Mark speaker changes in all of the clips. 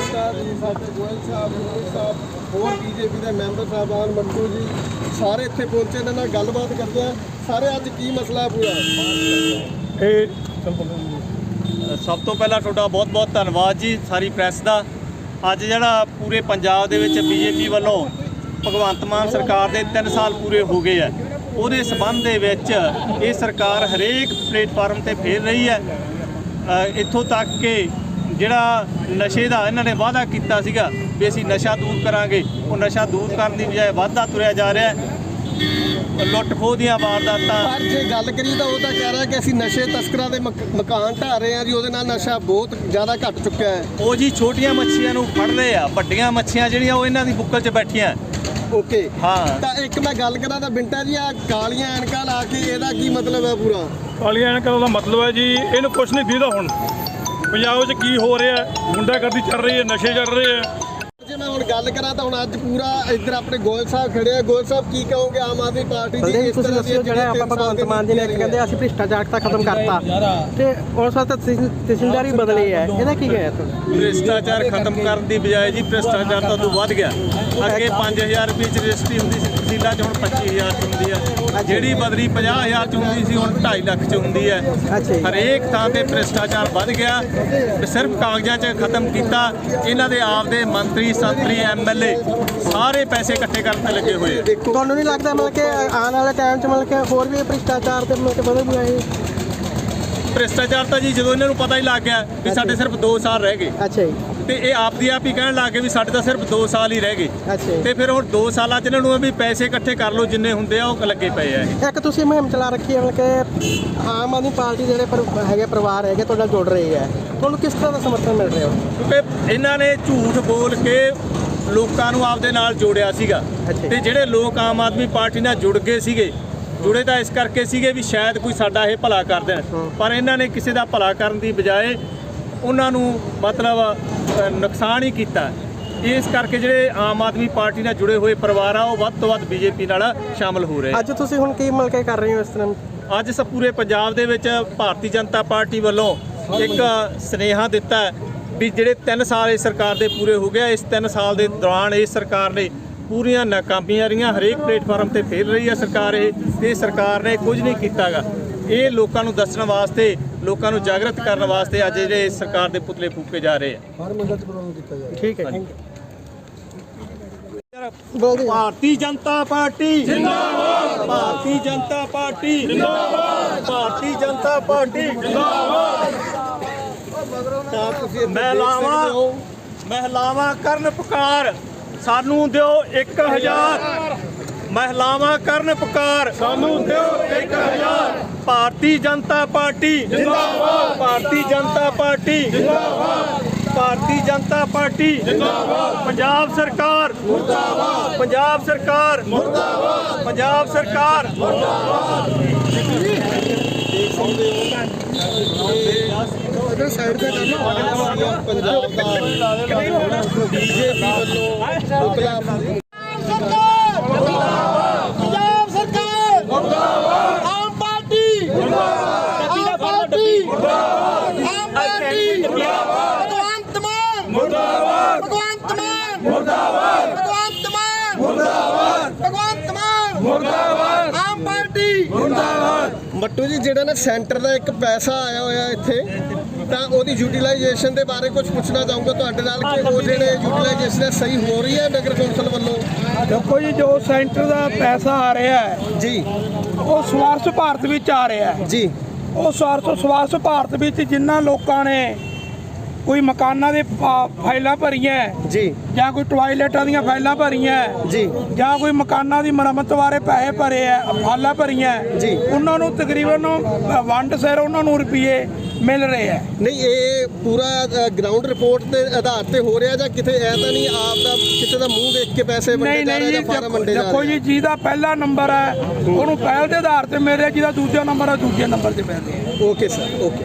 Speaker 1: ਆਤਿਆ ਜੀ ਜੀ, ਸਾਡੇ ਗੋਇਲ ਸਾਹਿਬ ਗੁਰੂ ਸਾਹਿਬ, ਹੋਰ ਬੀਜੇਪੀ ਦੇ ਮੈਂਬਰ ਸਾਹਿਬਾਨ, ਮੰਟੂ ਜੀ, ਸਾਰੇ ਇੱਥੇ ਪਹੁੰਚੇ, ਇਹਨਾਂ ਨਾਲ ਗੱਲਬਾਤ ਕਰਦੇ ਆ ਸਾਰੇ ਅੱਜ ਕੀ ਮਸਲਾ ਹੈ ਪੂਰਾ
Speaker 2: ਇਹ
Speaker 3: ਸਭ ਤੋਂ ਪਹਿਲਾਂ ਤੁਹਾਡਾ ਬਹੁਤ-ਬਹੁਤ ਧੰਨਵਾਦ ਜੀ, ਸਾਰੀ ਪ੍ਰੈਸ ਦਾ। ਅੱਜ ਜਿਹੜਾ ਪੂਰੇ ਪੰਜਾਬ ਦੇ ਵਿੱਚ ਬੀਜੇਪੀ ਵੱਲੋਂ ਭਗਵੰਤ ਮਾਨ ਸਰਕਾਰ ਦੇ 3 ਸਾਲ ਪੂਰੇ ਹੋ ਗਏ ਆ, ਉਹਦੇ ਸਬੰਧ ਦੇ ਵਿੱਚ ਇਹ ਸਰਕਾਰ ਹਰੇਕ ਪਲੇਟਫਾਰਮ ਤੇ ਫੇਰ ਰਹੀ ਹੈ। ਇੱਥੋਂ ਤੱਕ ਕਿ ਜਿਹੜਾ ਨਸ਼ੇ ਦਾ ਇਹਨਾਂ ਨੇ ਵਾਅਦਾ ਕੀਤਾ ਸੀਗਾ ਵੀ ਅਸੀਂ ਨਸ਼ਾ ਦੂਰ ਕਰਾਂਗੇ ਉਹ ਨਸ਼ਾ ਦੂਰ ਕਰਨ ਦੀ ਬਜਾਏ ਵਾਧਾ ਤੁਰਿਆ ਜਾ ਰਿਹਾ ਹੈ। ਲੁੱਟ ਖੋਹ ਦੀਆਂ ਵਾਰਦਾਤਾਂ।
Speaker 1: ਪਰ ਜੇ ਗੱਲ ਕਰੀ ਤਾਂ ਉਹ ਤਾਂ ਕਹਿ ਰਿਹਾ ਕਿ ਅਸੀਂ ਨਸ਼ੇ ਤਸਕਰਾਂ ਦੇ ਮਕ- ਮਕਾਨ ਢਾਹ ਰਹੇ ਆ ਜੀ ਉਹਦੇ ਨਾਲ ਨਸ਼ਾ ਬਹੁਤ ਜ਼ਿਆਦਾ ਘਟ ਚੁੱਕਿਆ ਹੈ।
Speaker 3: ਉਹ ਜੀ ਛੋਟੀਆਂ ਮੱਛੀਆਂ ਨੂੰ ਫੜ ਰਹੇ ਆ ਵੱਡੀਆਂ ਮੱਛੀਆਂ ਜਿਹੜੀਆਂ ਉਹ ਇਹਨਾਂ ਦੀ ਬੁੱਕਲ 'ਚ ਬੈਠੀਆਂ।
Speaker 1: ਓਕੇ।
Speaker 3: ਹਾਂ।
Speaker 1: ਤਾਂ ਇੱਕ ਮੈਂ ਗੱਲ ਕਰਾਂ ਤਾਂ ਬਿੰਟਾ ਜੀ ਆ ਕਾਲੀਆਂ ਐਨਕਾਂ ਲਾ ਕੇ ਇਹਦਾ ਕੀ ਮਤਲਬ ਹੈ ਪੂਰਾ?
Speaker 2: ਕਾਲੀਆਂ ਐਨਕਾਂ ਦਾ ਮਤਲਬ ਹੈ ਜੀ ਇਹਨੂੰ ਕੁਛ ਨਹੀਂ ਦੀਦਾ ਹੁਣ। ਪੰਜਾਬ 'ਚ ਕੀ ਹੋ ਰਿਹਾ ਗੁੰਡਾਗਰਦੀ ਚੱਲ ਰਹੀ ਹੈ ਨਸ਼ੇ ਚੱਲ ਰਹੇ ਹੈ।
Speaker 1: ਜੇ ਮੈਂ ਹੁਣ ਗੱਲ ਕਰਾਂ ਤਾਂ ਹੁਣ ਅੱਜ ਪੂਰਾ ਇੱਧਰ ਆਪਣੇ ਗੋਇਲ ਸਾਹਿਬ ਖੜੇ ਆ। ਗੋਇਲ ਸਾਹਿਬ ਕੀ ਕਹੋਗੇ? ਆਮ ਆਦਮੀ ਪਾਰਟੀ ਦੀ ਇਸ ਤਰ੍ਹਾਂ ਦੀ
Speaker 4: ਜਿਹੜਾ ਆਪਾਂ ਭਗਵੰਤ ਮਾਨ ਜੀ ਨੇ ਇੱਕ ਕਹਿੰਦੇ ਅਸੀਂ ਭ੍ਰਿਸ਼ਟਾਚਾਰ ਤਾਂ ਖਤਮ ਕਰਤਾ। ਤੇ ਉਸ ਵਾਰ ਤਾਂ ਤਹਿਸੀਲਦਾਰੀ ਬਦਲੀ ਹੈ। ਇਹਦਾ ਕੀ ਹੈ ਤੁਹਾਨੂੰ
Speaker 3: ਭ੍ਰਿਸ਼ਟਾਚਾਰ ਖਤਮ ਕਰਨ ਦੀ ਬਜਾਏ ਜੀ ਭ੍ਰਿਸ਼ਟਾਚਾਰ ਤਾਂ ਵੱਧ ਗਿਆ। ਅੱਗੇ 5000 ਰੁਪਏ ਚ ਰਜਿਸਟਰੀ ਹੁੰਦੀ ਸੀ। ਤਹਿਸੀਲਾਂ 'ਚ ਹੁਣ 25000 ਚ ਹੁੰਦੀ ਹੈ ਜਿਹੜੀ ਬਦਲੀ 50000 ਚ ਹੁੰਦੀ ਸੀ ਹੁਣ 2.5 ਲੱਖ ਚ ਹੁੰਦੀ ਹੈ। ਹਰੇਕ ਥਾਂ ਤੇ ਭ੍ਰਿਸ਼ਟਾਚਾਰ ਵੱਧ ਗਿਆ। ਸਿਰਫ ਕਾਗਜ਼ਾਂ 'ਚ ਖਤਮ ਕੀਤਾ। ਇਹਨਾਂ ਦੇ ਆਪਦੇ ਮੰਤਰੀ ਸੰਤਰੀ ਐਮਐਲਏ ਸਾਰੇ ਪੈਸੇ ਇਕੱਠੇ ਕਰਨ ਤੇ ਲੱਗੇ ਹੋਏ
Speaker 4: ਤੁਹਾਨੂੰ ਨਹੀਂ ਲੱਗਦਾ ਮਤਲਬ ਕਿ ਆਉਣ ਵਾਲੇ ਟਾਈਮ 'ਚ ਮਤਲਬ ਕਿ ਹੋਰ ਵੀ ਭ੍ਰਿਸ਼ਟਾਚਾਰ ਤੇ ਮਤਲਬ ਕਿ ਵਧੂਗਾ ਇਹ
Speaker 3: ਭ੍ਰਿਸ਼ਟਾਚਾਰ ਤਾਂ ਜੀ ਜਦੋਂ ਇਹਨਾਂ ਨੂੰ ਪਤਾ ਹੀ ਲੱਗ ਗਿਆ ਵੀ ਸਾਡੇ ਸਿਰਫ 2 ਸਾਲ ਰਹਿ ਗਏ।
Speaker 4: ਅੱਛਾ ਜੀ।
Speaker 3: ਤੇ ਇਹ ਆਪਦੀ ਆਪ ਹੀ ਕਹਿਣ ਲੱਗ ਗਏ ਵੀ ਸਾਡੇ ਤਾਂ ਸਿਰਫ 2 ਸਾਲ ਹੀ ਰਹਿ ਗਏ। ਤੇ ਫਿਰ ਹੁਣ 2 ਸਾਲਾਂ ਚ ਇਹਨਾਂ ਨੂੰ ਵੀ ਪੈਸੇ ਇਕੱਠੇ ਕਰ ਲਓ ਜਿੰਨੇ ਹੁੰਦੇ ਆ ਉਹ ਲੱਗੇ ਪਏ ਆ
Speaker 4: ਇੱਕ ਤੁਸੀਂ ਮੁਹਿੰਮ ਚਲਾ ਰੱਖੀ ਹੈ ਕਿ ਆਮ ਆਦਮੀ ਪਾਰਟੀ ਜਿਹੜੇ ਪਰ- ਹੈਗੇ ਪਰਿਵਾਰ ਹੈਗੇ ਤੁਹਾਡੇ ਨਾਲ ਜੁੜ ਰਹੇ ਹੈ ਤੁਹਾਨੂੰ ਕਿਸ ਤਰ੍ਹਾਂ ਦਾ ਸਮਰਥਨ ਮਿਲ ਰਿਹਾ?
Speaker 3: ਕਿਉਂਕਿ ਇਹਨਾਂ ਨੇ ਝੂਠ ਬੋਲ ਕੇ ਲੋਕਾਂ ਨੂੰ ਆਪਦੇ ਨਾਲ ਜੋੜਿਆ ਸੀਗਾ। ਤੇ ਜਿਹੜੇ ਲੋਕ ਆਮ ਆਦਮੀ ਪਾਰਟੀ ਨਾਲ ਜੁੜ ਗਏ ਸੀਗੇ ਜੁੜੇ ਤਾਂ ਇਸ ਕਰਕੇ ਸੀਗੇ ਵੀ ਸ਼ਾਇਦ ਕੋਈ ਸਾਡਾ ਇਹ ਭਲਾ ਕਰ ਦੇਣ। ਪਰ ਇਹਨਾਂ ਨੇ ਕਿਸੇ ਦਾ ਭਲਾ ਕਰਨ ਦੀ ਬਜਾਏ ਉਹਨਾਂ ਨੂੰ ਮਤਲਬ ਨੁਕਸਾਨ ਹੀ ਕੀਤਾ। ਇਸ ਕਰਕੇ ਜਿਹੜੇ ਆਮ ਆਦਮੀ ਪਾਰਟੀ ਨਾਲ ਜੁੜੇ ਹੋਏ ਪਰਿਵਾਰ ਆ ਉਹ ਵੱਧ ਤੋਂ ਵੱਧ ਬੀਜੇਪੀ ਨਾਲ ਸ਼ਾਮਲ ਹੋ ਰਹੇ
Speaker 4: ਅੱਜ ਤੁਸੀਂ ਹੁਣ ਕੀ ਮਤਲਬ ਕਿ ਕਰ ਰਹੇ ਹੋ ਇਸ ਤਰ੍ਹਾਂ?
Speaker 3: ਅੱਜ ਸ ਪੂਰੇ ਪੰਜਾਬ ਦੇ ਵਿੱਚ ਭਾਰਤੀ ਜਨਤਾ ਪਾਰਟੀ ਵੱਲੋਂ ਇੱਕ ਸਨੇਹਾ ਦਿੱਤਾ ਵੀ ਜਿਹੜੇ 3 ਸਾਲ ਇਸ ਸਰਕਾਰ ਦੇ ਪੂਰੇ ਹੋ ਗਏ ਇਸ 3 ਸਾਲ ਦੇ ਦੌਰਾਨ ਇਸ ਸਰਕਾਰ ਨੇ ਪੂਰੀਆਂ ਨਾਕਾਮੀਆਂ ਰਹੀਆਂ ਹਰੇਕ ਪਲੇਟਫਾਰਮ ਤੇ ਫੇਲ ਰਹੀ ਹੈ ਸਰਕਾਰ ਇਹ ਤੇ ਸਰਕਾਰ ਨੇ ਕੁਝ ਨਹੀਂ ਕੀਤਾਗਾ। ਇਹ ਲੋਕਾਂ ਨੂੰ ਦੱਸਣ ਵਾਸਤੇ ਲੋਕਾਂ ਨੂੰ ਜਾਗਰਤ ਕਰਨ ਵਾਸਤੇ ਅੱਜ ਜਿਹੜੇ ਸਰਕਾਰ ਦੇ ਪੁਤਲੇ ਫੂਕੇ ਜਾ ਰਹੇ ਆ।
Speaker 4: ਠੀਕ ਹੈ।
Speaker 3: ਭਾਰਤੀ ਜਨਤਾ ਪਾਰਟੀ। ਜਿੰਦਾਬਾਦ। ਭਾਰਤੀ ਜਨਤਾ ਪਾਰਟੀ। ਜਿੰਦਾਬਾਦ। ਭਾਰਤੀ ਜਨਤਾ ਪਾਰਟੀ। ਜਿੰਦਾਬਾਦ। ਮਹਿਲਾਵਾਂ। ਮਹਿਲਾਵਾਂ ਕਰਨ ਪੁਕਾਰ। ਸਾਨੂੰ ਦਿਓ 1000 ਮਹਿਲਾਵਾਂ ਕਰਨ ਪੁਕਾਰ। ਸਾਨੂੰ ਦਿਓ 1000 ਭਾਰਤੀ ਜਨਤਾ ਪਾਰਟੀ। ਜਿੰਦਾਬਾਦ। ਭਾਰਤੀ ਜਨਤਾ ਪਾਰਟੀ। ਜਿੰਦਾਬਾਦ। ਭਾਰਤੀ ਜਨਤਾ ਪਾਰਟੀ। ਜਿੰਦਾਬਾਦ। ਪੰਜਾਬ ਸਰਕਾਰ। ਮੁਰਦਾਬਾਦ। ਪੰਜਾਬ ਸਰਕਾਰ। ਮੁਰਦਾਬਾਦ। ਪੰਜਾਬ ਸਰਕਾਰ।
Speaker 1: ਇਧਰ ਸਾਈਡ ਤੇ ਕਰਨਾ ਪੰਜਾਬ ਦਾ। ਬੀਜੇਪੀ ਵੱਲੋਂ ਪੁਤਲਾ
Speaker 5: ਪੰਜਾਬ ਸਰਕਾਰ ਮੁਰਦਾਬਾਦ ਆਮ ਪਾਰਟੀ ਮੁਰਦਾਬਾਦ ਆਮ ਪਾਰਟੀ ਮੁਰਦਾਬਾਦ ਆਮ ਪਾਰਟੀ ਮੁਰਦਾਬਾਦ ਭਗਵੰਤ ਮਾਨ ਮੁਰਦਾਬਾਦ ਭਗਵੰਤ ਮਾਨ ਮੁਰਦਾਬਾਦ ਭਗਵੰਤ ਮਾਨ ਮੁਰਦਾਬਾਦ ਭਗਵੰਤ ਮਾਨ ਮੁਰਦਾਬਾਦ ਆਮ ਪਾਰਟੀ
Speaker 1: ਮੱਟੂ ਜੀ ਜਿਹੜਾ ਨਾ ਸੈਂਟਰ ਦਾ ਇੱਕ ਪੈਸਾ ਆਇਆ ਹੋਇਆ ਇੱਥੇ ਤਾਂ ਉਹਦੀ ਯੂਟਿਲਾਈਜੇਸ਼ਨ ਦੇ ਬਾਰੇ ਕੁਝ ਪੁੱਛਣਾ ਚਾਹੂੰਗਾ ਤੁਹਾਡੇ ਨਾਲ ਕਿ ਉਹ ਜਿਹੜੇ ਯੂਟਿਲਾਈਜੇਸ਼ਨ ਹੈ ਸਹੀ ਹੋ ਰਹੀ ਹੈ ਨਗਰ ਕੌਂਸਲ ਵੱਲੋਂ?
Speaker 6: ਦੇਖੋ ਜੀ ਜੋ ਸੈਂਟਰ ਦਾ ਪੈਸਾ ਆ ਰਿਹਾ ਹੈ
Speaker 1: ਜੀ।
Speaker 6: ਉਹ ਸਵਾਰਥ ਭਾਰਤ ਵਿੱਚ ਆ ਰਿਹਾ ਹੈ।
Speaker 1: ਜੀ।
Speaker 6: ਉਹ ਸਵਾਰਥ ਸਵਾਰਥ ਭਾਰਤ ਵਿੱਚ ਜਿਨ੍ਹਾਂ ਲੋਕਾਂ ਨੇ ਕੋਈ ਮਕਾਨਾਂ ਦੇ ਫਾਈਲਾਂ ਭਰੀਆਂ ਹੈ,
Speaker 1: ਜੀ।
Speaker 6: ਜਾਂ ਕੋਈ ਟਾਇਲਟਾਂ ਦੀਆਂ ਫਾਈਲਾਂ ਭਰੀਆਂ ਹੈ,
Speaker 1: ਜੀ।
Speaker 6: ਜਾਂ ਕੋਈ ਮਕਾਨਾਂ ਦੀ ਮੁਰੰਮਤ ਬਾਰੇ ਪੈਸੇ ਭਰੇ ਆ ਫਾਈਲਾਂ ਭਰੀਆਂ
Speaker 1: ਜੀ।
Speaker 6: ਉਹਨਾਂ ਨੂੰ ਤਕਰੀਬਨ ਵੰਡ ਸਿਰ ਉਹਨਾਂ ਨੂੰ ਰੁਪਏ ਮਿਲ ਰਹੇ ਆ
Speaker 1: ਨਹੀਂ ਇਹ ਪੂਰਾ ਗਰਾਊਂਡ ਰਿਪੋਰਟ ਦੇ ਆਧਾਰ ਤੇ ਹੋ ਰਿਹਾ ਜਾਂ ਕਿਤੇ ਐ ਤਾਂ ਨਹੀਂ ਆਪ ਦਾ ਕਿਸੇ ਦਾ ਮੂੰਹ ਦੇਖ ਕੇ ਪੈਸੇ ਵੰਡੇ ਜਾ ਰਹੇ ਜਾਂ ਫਾਰਮ
Speaker 6: ਦੇਖੋ
Speaker 1: ਵੰਡੇ ਜਾ
Speaker 6: ਦੇਖੋ
Speaker 1: ਰਹੇ
Speaker 6: ਜੀ ਜਿਹਦਾ ਪਹਿਲਾ ਨੰਬਰ ਹੈ ਉਹਨੂੰ ਪਹਿਲ ਦੇ ਆਧਾਰ ਤੇ ਮਿਲ ਰਿਹਾ ਜਿਹਦਾ ਦੂਜਾ ਨੰਬਰ ਹੈ ਦੂਜੇ ਨੰਬਰ ਤੇ ਮਿਲ ਰਿਹਾ
Speaker 1: ਓਕੇ ਸਰ ਓਕੇ।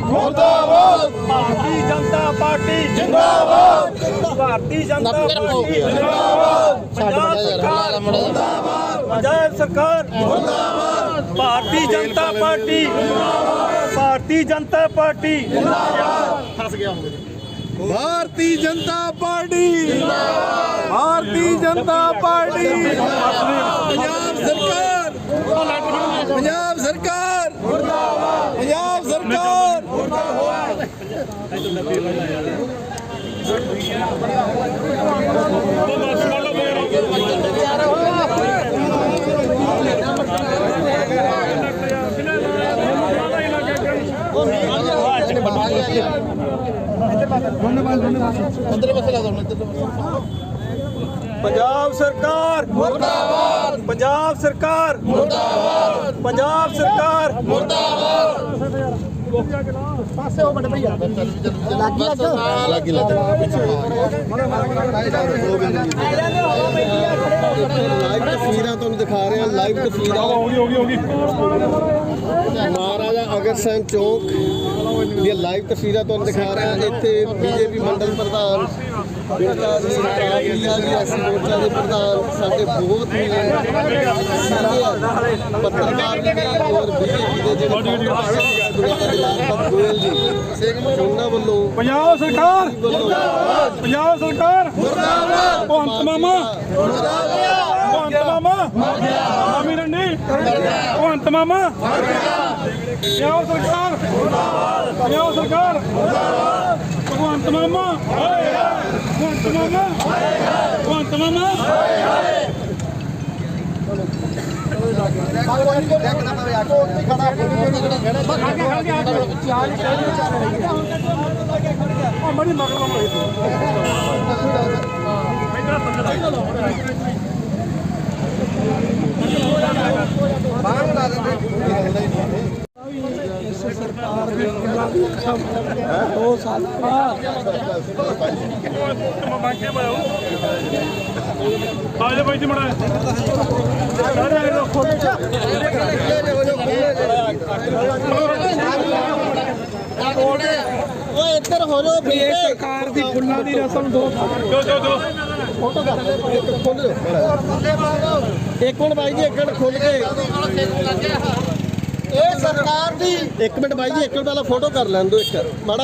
Speaker 5: ਮੁਰਦਾਬਾਦ।
Speaker 3: ਭਾਰਤੀ ਜਨਤਾ ਪਾਰਟੀ।
Speaker 5: ਜਿੰਦਾਬਾਦ।
Speaker 3: ਭਾਰਤੀ ਜਨਤਾ ਪਾਰਟੀ।
Speaker 5: ਜਿੰਦਾਬਾਦ।
Speaker 3: ਪੰਜਾਬ ਸਰਕਾਰ। ਪੰਜਾਬ ਸਰਕਾਰ। ਮੁਰਦਾਬਾਦ। Bharatiya Janata party. Bharatiya Janata party.
Speaker 1: Bharatiya Janata party. Bharatiya Janata party. Punjab ਸਰਕਾਰ ਪੰਜਾਬ ਸਰਕਾਰ ਪੰਜਾਬ ਸਰਕਾਰ
Speaker 3: ਪੰਜਾਬ ਸਰਕਾਰ ਮੁਰਦਾਬਾਦ। ਪੰਜਾਬ ਸਰਕਾਰ ਮੁਰਦਾਬਾਦ। ਪੰਜਾਬ ਸਰਕਾਰ
Speaker 1: ਲੱਗੀ ਲੱਗ ਲਾਈਵ ਤਸਵੀਰਾਂ ਤੁਹਾਨੂੰ ਦਿਖਾ ਰਹੇ ਹਾਂ ਲਾਈਵ ਤਸਵੀਰਾਂ।
Speaker 2: ਹੋ ਗਈ ਹੋ ਗਈ ਹੋ ਗਈ।
Speaker 1: ਮਹਾਰਾਜਾ ਅਗਰਸੈਨ ਚੌਕ ਦੀਆਂ ਲਾਈਵ ਤਸਵੀਰਾਂ ਤੁਹਾਨੂੰ ਦਿਖਾ ਰਹੇ। ਹਾਂ ਇੱਥੇ ਬੀਜੇਪੀ ਮੰਡਲ ਪ੍ਰਧਾਨ ਮੋਰਚਾ ਦੇ ਪ੍ਰਧਾਨ ਸਾਡੇ ਬਹੁਤ ਹੀ ਪੱਤਰਕਾਰ ਨੇ ਔਰ ਬੀਜੇਪੀ ਦੇ ਜਿਹੜੇ ਗੋਇਲ ਜੀ ਉਹਨਾਂ ਵੱਲੋਂ
Speaker 2: ਪੰਜਾਬ ਸਰਕਾਰ! ਪੰਜਾਬ ਸਰਕਾਰ! ਮੁਰਦਾਬਾਦ ਭਗਵੰਤ ਮਾਮਾ! ਮੁਰਦਾਬਾਦ ਭਗਵੰਤ ਮਾਮਾ! ਅਮੀ ਰੰਡੀ! ਭਗਵੰਤ ਮਾਮਾ! ਪੰਜਾਬ ਸਰਕਾਰ ਪੰਜਾਬ ਸਰਕਾਰ ਭਗਵੰਤ ਮਾਮਾ ਭਗਵੰਤ ਮਾਮਾ ਭਗਵੰਤ ਮਾਮਾ
Speaker 6: ਦੋ ਸਾਲ ਬਾਅਦ
Speaker 2: ਆ ਜਾ ਬਾਈ ਜੀ ਮੜਾ
Speaker 1: ਓਏ ਇੱਧਰ ਹੋ ਜਾਓ
Speaker 6: ਇਹ ਸਰਕਾਰ ਦੀ ਫੁੱਲਾਂ ਦੀ ਰਸਮ ਦੋ ਸਾਲ
Speaker 2: ਚਲੋ ਚਲੋ ਚਲੋ
Speaker 1: ਫੋਟੋ ਕਰ ਇੱਕ ਖੋਲ ਜਾਓ ਇੱਕ ਮਿੰਟ ਬਾਈ ਜੀ, ਇੱਕ ਮਿੰਟ ਖੋਲ ਕੇ।
Speaker 5: ਇਹ ਸਰਕਾਰ ਦੀ
Speaker 1: ਇੱਕ ਮਿੰਟ ਬਾਈ ਜੀ, ਇੱਕ ਮਿੰਟ ਪਹਿਲਾਂ ਫੋਟੋ ਕਰ ਲੈਣ ਦਿਓ ਇੱਕ। ਮਾੜਾ